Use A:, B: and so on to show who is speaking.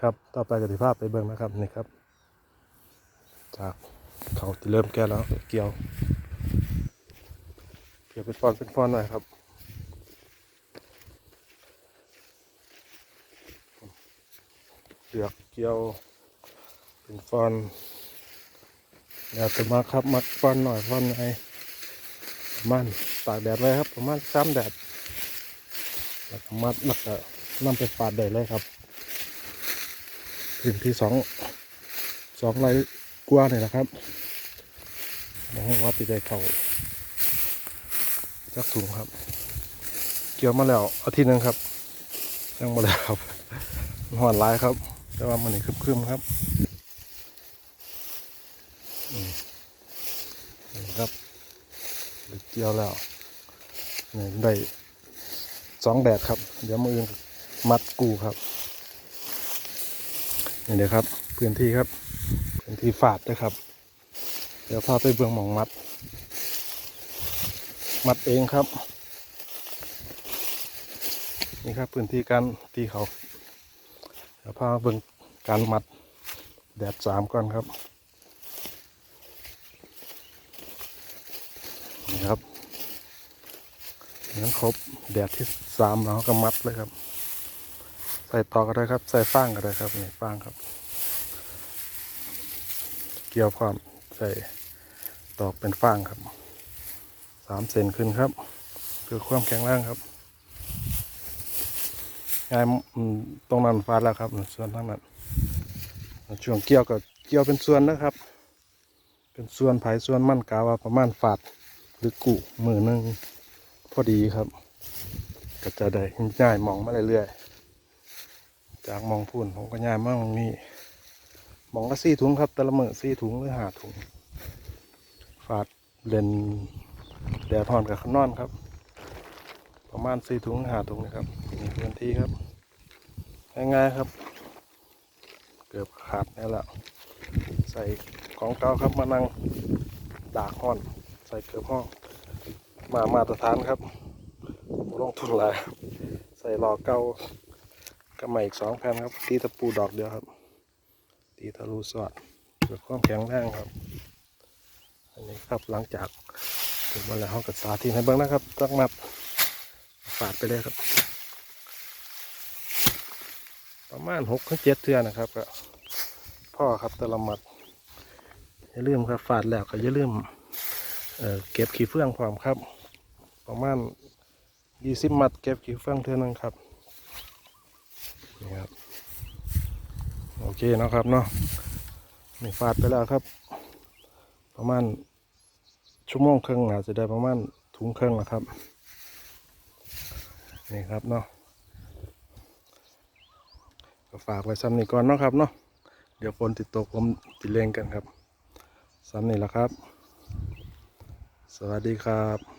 A: ครับ ต่อไปกติภาพไปเบิ่งนะครับนี่ครับ จากเขาที่เริ่มแก่แล้วเกี่ยว เกี่ยวเป็นฟอนเป็นฟอนหน่อยครับเลือกเกี่ยวเป็นฟอนแล้วจะมาครับมักฟอนหน่อยฟอนไงประมาณตากแดดไว้ครับ ประมาณซ้ำแดดแล้วก็มัดแล้วก็นำไปฝาดได้เลยครับ พื้นที่สองสองไรกว่าเนี่ยนะครับมองว่าติดได้เขาจักถุงครับ เกี่ยวมาแล้วอาทิตย์หนึงครับ ยังมาแล้วครับหอนร้ายครับ แต่ว่ามันนี่คึมๆครับนี่ครับเกี่ยวแล้วนี่ได้สองแดดครับ เดี๋ยวมืออื่นมัดกูครับ นี่เลยครับ พื้นที่ครับ พื้นที่ฝาดนะครับ เดี๋ยวพาไปเบื้องหมองมัด มัดเองครับ นี่ครับพื้นที่การตีเขาเดี๋ยวพาเบิ่งการมัดแดดสามก่อนครับนี่ครับนั้นครบแดดที่สามแล้วก็มัดเลยครับ ใส่ตอก็ได้ครับ ใส่ฟางก็ได้ครับนี่ฟางครับ เกี่ยวความใส่ตอกเป็นฟางครับสามเซนขึ้นครับเพื่อความแข็งแรงครับง่ายตรงนั้นฟาดแล้วครับ ส่วนทั้งนั้นช่วงเกี่ยวกับเกี่ยวเป็นส่วนนะครับ เป็นส่วนไผ่ส่วนมันกาว่าประมาณฟาดหรือกุมือหนึงพอดีครับ ก็จะได้ง่ายมองมาเรื่อยๆ จากมองพุ่นผมก็ง่ายมากมองนี้มองละสี่ถุงครับ แต่ละมือสี่ถุงหรือห้าถุงฟาดเลนแดดทอนกับขนอนครับ ประมาณสี่ถุงห้าถุงนะครับมีพื้นที่ครับง่ายๆครับ เกือบขาดแล้วล่ะใส่ของเก่าครับมานั่งดากห้อน ใส่เกือบห้องมามาตรฐานครับบ่ลงทุนหลายใส่หลอกเก่า ก็มาอีกสองแผ่นครับ ตีตะปูดอกเดียวครับ ตีทะลุสอดเพื่อความแข็งแรงครับ อันนี้ครับหลังจากถึงมาแล้วเขาก็สาธิตให้เบิ่งนะครับตักนับฝาดไปเลยครับ ประมาณหกถึงเจ็ดเทือนะครับก็พ่อครับต่ละมัดอย่าลืมครับฝาดแล้วก็อย่าลืมเเก็บขี้เฟื่องพร้อมครับ ประมาณยี่สิบมัดเก็บขี้เฟื่องเทือนึงครับ นี่ครับ โอเคเนาะครับเนาะนี่ฝาดไปแล้วครับ ประมาณชั่วโมงครึ่งอาจจะได้ประมาณถุงครึ่งนะครับ นี่ครับเนาะก็ฝากไว้ซ้ำนี่ก่อนเนาะครับเนาะเดี๋ยวฝนติดตกผมติดเลงกันครับซ้ำนี่แหละครับ สวัสดีครับ